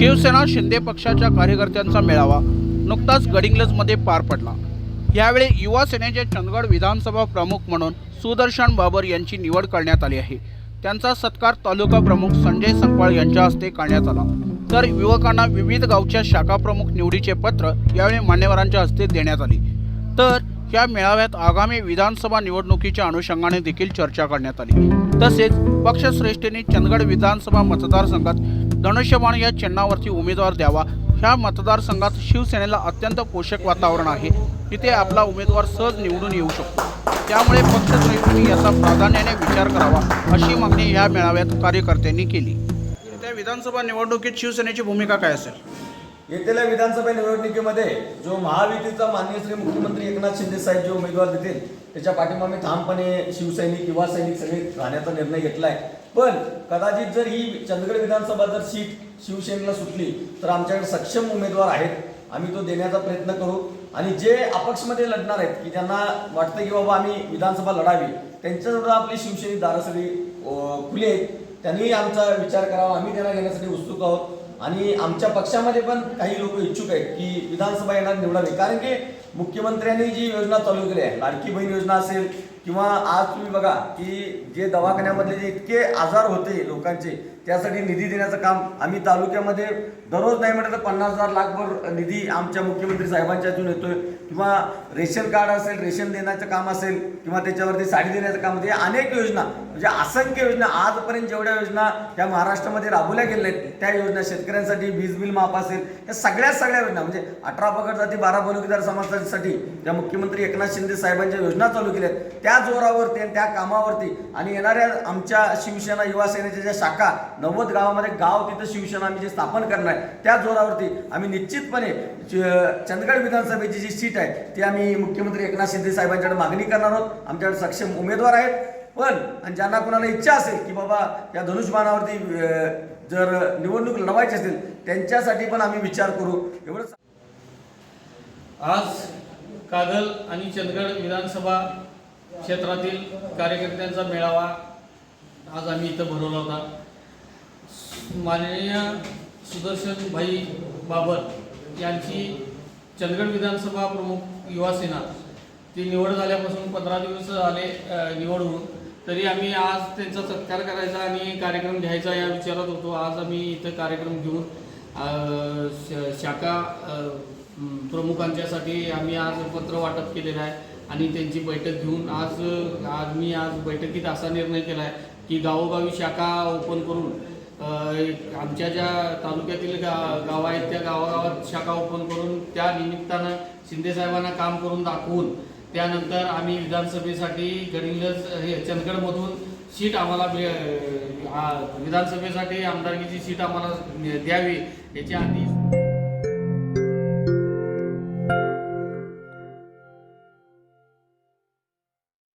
शिवसेना शिंदे पक्षाच्या कार्यकर्त्यांचा मेळावा नुकताच गडिंग्लजमध्ये पार पडला. यावेळी युवा सेनेचे चंदगड विधानसभा प्रमुख म्हणून सुदर्शन बाबर यांची निवड करण्यात आली आहे. त्यांचा सत्कार तालुका प्रमुख संजय संपाळ यांच्या हस्ते करण्यात आला. तर युवकांना विविध गावच्या शाखा प्रमुख निवडीचे पत्र यावेळी मान्यवरांच्या हस्ते देण्यात आले. तर या मेळाव्यात आगामी विधानसभा निवडणुकीच्या अनुषंगाने देखील चर्चा करण्यात आली. तसेच पक्षश्रेष्ठींनी चंदगड विधानसभा मतदारसंघात धनुष्यबाण या चिन्हावरती उमेदवार द्यावा. ह्या मतदारसंघात शिवसेनेला अत्यंत पोषक वातावरण आहे. तिथे आपला उमेदवार सहज निवडून येऊ शकतो. त्यामुळे पक्षश्रेष्ठींनी याचा प्राधान्याने विचार करावा अशी मागणी या मेळाव्यात कार्यकर्त्यांनी केली. त्या विधानसभा निवडणुकीत शिवसेनेची भूमिका काय असेल? येतेल्या विधानसभा निवडणुकीमध्ये जो महायुतीचा माननीय श्री मुख्यमंत्री एकनाथ शिंदे साहेब जे उमेदवार देतील त्याच्या पाठिंबा मी ठामपणे शिवसैनिक युवा सैनिक सगळे राहण्याचा निर्णय घेतलाय. पण कदाचित जर ही चंदगड विधानसभा जर सीट शिवसेनेला सुटली तर आमच्याकडे सक्षम उमेदवार आहेत आम्ही तो देण्याचा प्रयत्न करू. आणि जे अपक्षमध्ये लढणार आहेत की त्यांना वाटतं की बाबा आम्ही विधानसभा लढावी त्यांच्याजवळ आपली शिवसेनी दारासरी खुले खुली आहेत. त्यांनी आमचा विचार करावा आम्ही त्यांना घेण्यासाठी उत्सुक आहोत. आणि आमच्या पक्षामध्ये पण काही लोक इच्छुक आहेत की विधानसभा येणार निवडावी कारण की मुख्यमंत्र्यांनी जी योजना चालू केली आहे लाडकी बहीण योजना असेल किंवा आज तुम्ही बघा की जे दवाखान्यामधले जे इतके आजार होते लोकांचे त्यासाठी निधी देण्याचं काम आम्ही तालुक्यामध्ये दररोज नाही म्हटलं तर पन्नास हजार लाखभर निधी आमच्या मुख्यमंत्री साहेबांच्या हातून येतोय. किंवा रेशन कार्ड असेल रेशन देण्याचं काम असेल किंवा त्याच्यावरती साडी देण्याचं काम असेल अनेक योजना म्हणजे असंख्य योजना आजपर्यंत जेवढ्या योजना या महाराष्ट्रामध्ये राबवल्या गेल्या आहेत त्या योजना शेतकऱ्यांसाठी वीज बिल माफ असेल या सगळ्या सगळ्या योजना म्हणजे अठरा पगड जाती बारा बलुकीदार समाजासाठी त्या मुख्यमंत्री एकनाथ शिंदे साहेबांच्या योजना चालू केल्या आहेत त्या जोरावरती आणि त्या कामावरती आणि येणाऱ्या आमच्या शिवसेना युवा सेनेच्या ज्या शाखा नव्वद गावामध्ये गाव तिथं शिवसेना आम्ही जे स्थापन करणार आहे त्या जोरावरती आम्ही निश्चितपणे चंदगड विधानसभेची जी सीट आहे ती आम्ही मुख्यमंत्री एकनाथ शिंदे साहेबांच्याकडे मागणी करणार आहोत. आमच्याकडे सक्षम उमेदवार आहेत. पण आणि ज्यांना कोणाला इच्छा असेल की बाबा या धनुष्यबाणावरती जर निवडणूक लढवायची असेल त्यांच्यासाठी पण आम्ही विचार करू. एवढंच आज कागल आणि चंदगड विधानसभा क्षेत्रातील कार्यकर्त्यांचा मेळावा आज आम्ही इथं भरवला होता. माननीय सुदर्शन भाई बाबर यांची चंदगड विधानसभा प्रमुख युवासेना ती निवड झाल्यापासून पंधरा दिवस आले निवड होऊन तरी आम्ही आज त्यांचा सत्कार करायचा आणि कार्यक्रम घ्यायचा या विचारात होतो. आज आम्ही इथं कार्यक्रम घेऊन श- शाखा प्रमुखांच्यासाठी आम्ही आज पत्र वाटप केलेलं आहे आणि त्यांची बैठक घेऊन आज आज मी आज बैठकीत असा निर्णय केला आहे की गावोगावी शाखा ओपन करून आमच्या ज्या तालुक्यातील गा गावं आहेत त्या गावागावात शाखा ओपन करून त्या निमित्तानं शिंदेसाहेबांना काम करून दाखवून त्यानंतर आम्ही विधानसभेसाठी गडिंगज हे चंदगडमधून सीट आम्हाला विधानसभेसाठी आमदारकीची सीट आम्हाला द्यावी याची आधी